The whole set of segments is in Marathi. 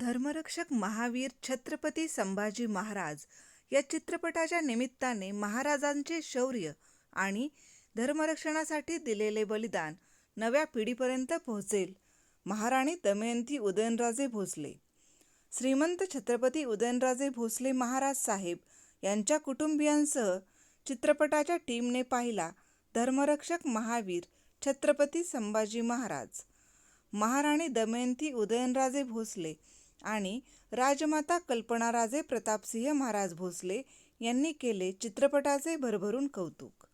धर्मरक्षक महावीर छत्रपती संभाजी महाराज या चित्रपटाच्या निमित्ताने महाराजांचे शौर्य आणि धर्मरक्षणासाठी दिलेले बलिदान नव्या पिढीपर्यंत पोहोचेल. महाराणी दमयंती उदयनराजे भोसले. श्रीमंत छत्रपती उदयनराजे भोसले महाराज साहेब यांच्या कुटुंबियांसह चित्रपटाच्या टीमने पाहिला धर्मरक्षक महावीर छत्रपती संभाजी महाराज. महाराणी दमयंती उदयनराजे भोसले आणि राजमाता कल्पनाराजे प्रतापसिंह महाराज भोसले यांनी केले चित्रपटाचे भरभरून कौतुक.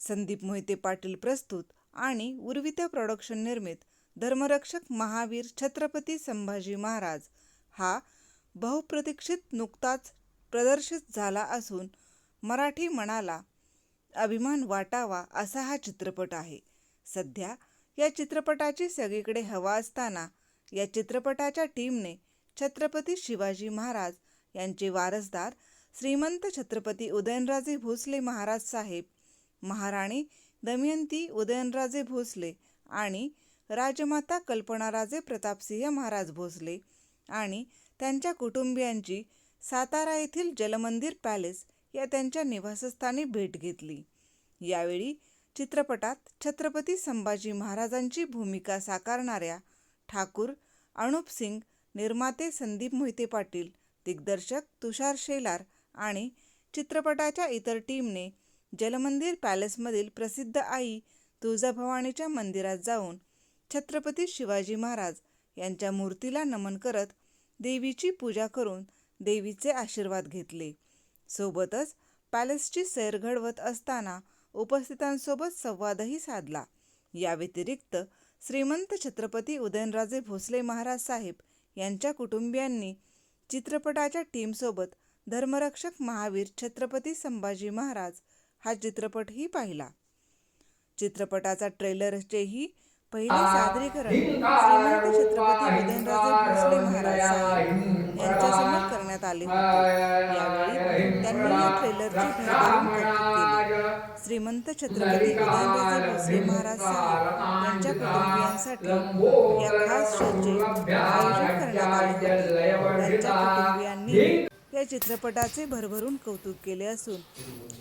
संदीप मोहिते पाटील प्रस्तुत आणि उर्विता प्रॉडक्शन निर्मित धर्मरक्षक महावीर छत्रपती संभाजी महाराज हा बहुप्रतीक्षित नुकताच प्रदर्शित झाला असून मराठी मनाला अभिमान वाटावा असा हा चित्रपट आहे. सध्या या चित्रपटाची सगळीकडे हवा असताना या चित्रपटाच्या टीमने छत्रपती शिवाजी महाराज यांचे वारसदार श्रीमंत छत्रपती उदयनराजे भोसले महाराज साहेब महाराणी दमयंती उदयनराजे भोसले आणि राजमाता कल्पनाराजे प्रतापसिंह महाराज भोसले आणि त्यांच्या कुटुंबियांची सातारा येथील जलमंदिर पॅलेस या त्यांच्या निवासस्थानी भेट घेतली. यावेळी चित्रपटात छत्रपती संभाजी महाराजांची भूमिका साकारणाऱ्या ठाकूर अनुप सिंग निर्माते संदीप मोहिते पाटील दिग्दर्शक तुषार शेलार आणि चित्रपटाच्या इतर टीमने जलमंदिर पॅलेसमधील प्रसिद्ध आई तुळजाभवानीच्या मंदिरात जाऊन छत्रपती शिवाजी महाराज यांच्या मूर्तीला नमन करत देवीची पूजा करून देवीचे आशीर्वाद घेतले. सोबतच पॅलेसची सैर घडवत असताना उपस्थितांसोबत संवादही साधला. या व्यतिरिक्त श्रीमंत छत्रपती उदयनराजे भोसले महाराज साहेब यांच्या कुटुंबियांनी चित्रपटाच्या टीमसोबत धर्मरक्षक महावीर छत्रपती संभाजी महाराज हा चित्रपटही पाहिला. चित्रपटाचा ट्रेलरचेही पहिले सादरीकरण श्रीमंत छत्रपती उदयनराजे भोसले महाराज साहेब यांच्यासमोर करण्यात आले होते. यावेळी त्यांनी या ट्रेलरचे श्रीमंत छत्रपती उदयनराजे भोसले महाराज साहेब यांच्या कुटुंबियांसाठी या खास शोचे आयोजन करण्यात आले होते. त्यांच्या कुटुंबियांनी या चित्रपटाचे भरभरून कौतुक केले असून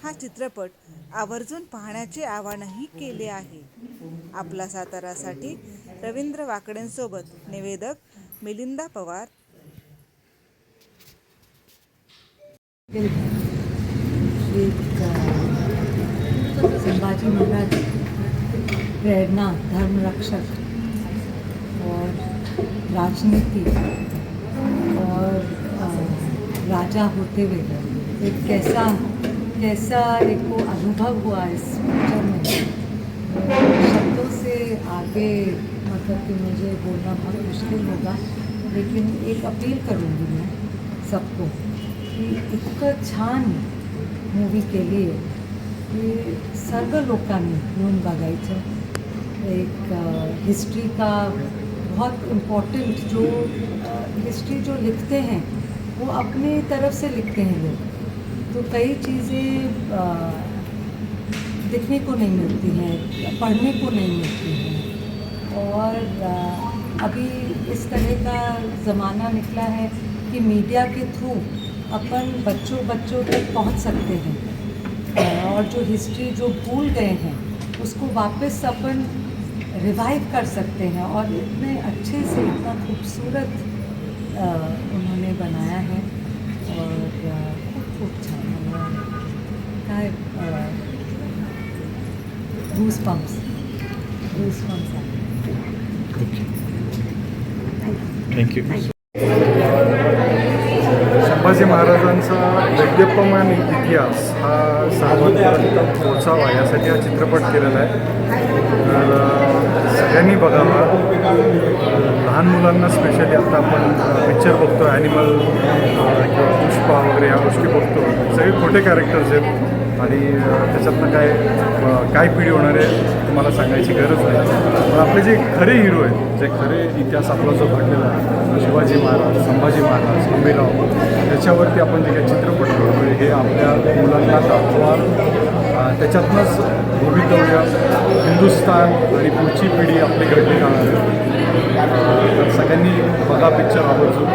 हा चित्रपट आवर्जून पाहण्याचे आवाहनही केले आहे. आपला सातारासाठी रवींद्र वाकडेंसोबत निवेदक मिलिंदा पवार. एक संभाजी महाराज प्रेरणा, धर्म रक्षक और राजनीति और राजा होते हुए। एक कैसा कैसा एक वो अनुभव हुआ इस पिक्चर में? शब्दों से आगे मतलब कि मुझे बोलना बहुत मुश्किल होगा, लेकिन एक अपील करूँगी मैं सबको कि इतकं छान मूवी के आहे की सर्व लोकांनी येऊन बघायचं. एक हिस्ट्री का बहुत इम्पोर्टेंट जो हिस्ट्री जो लिखते हैं, वो अपनी तरफ़ से लिखते हैं लोग। तो कई चीज़ें दिखने को नहीं मिलती हैं, पढ़ने को नहीं मिलती हैं। और अभी इस तरह का ज़माना निकला है कि मीडिया के थ्रू अपन बच्चों बच्चों तक पहुँच सकते हैं। और जो हिस्ट्री जो भूल गए हैं उसको वापस अपन रिवाइव कर सकते हैं और इतने अच्छे से इतना खूबसूरत उन्होंने बनाया है और खूब खूब काय गूस पंप्स आहे थँक्यू संभाजी महाराजांचा वैद्यपमान इतिहास हा सर्वांपर्यंत पोचावा यासाठी हा चित्रपट केलेला आहे. तर सगळ्यांनी बघावा. लहान मुलांना स्पेशली आता आपण पिक्चर बघतो ॲनिमल किंवा पुष्पा वगैरे या गोष्टी बघतो सगळे खोटे कॅरेक्टर्स आहेत. आणि त्याच्यातनं काय काय पिढी होणार आहे तुम्हाला सांगायची गरज नाही. पण आपले जे खरे हिरो आहेत जे खरे इतिहास आपला जो घडलेला आहे शिवाजी महाराज संभाजी महाराज अंबेराव त्याच्यावरती आपण जे काही चित्रपट करतो हे आपल्या मुलांना दाखवा. त्याच्यातनंच भवितव्य हिंदुस्तान आणि पुढची पिढी आपली घडली राहणार आहे. तर सगळ्यांनी बघा बघा पिक्चर आवर्जून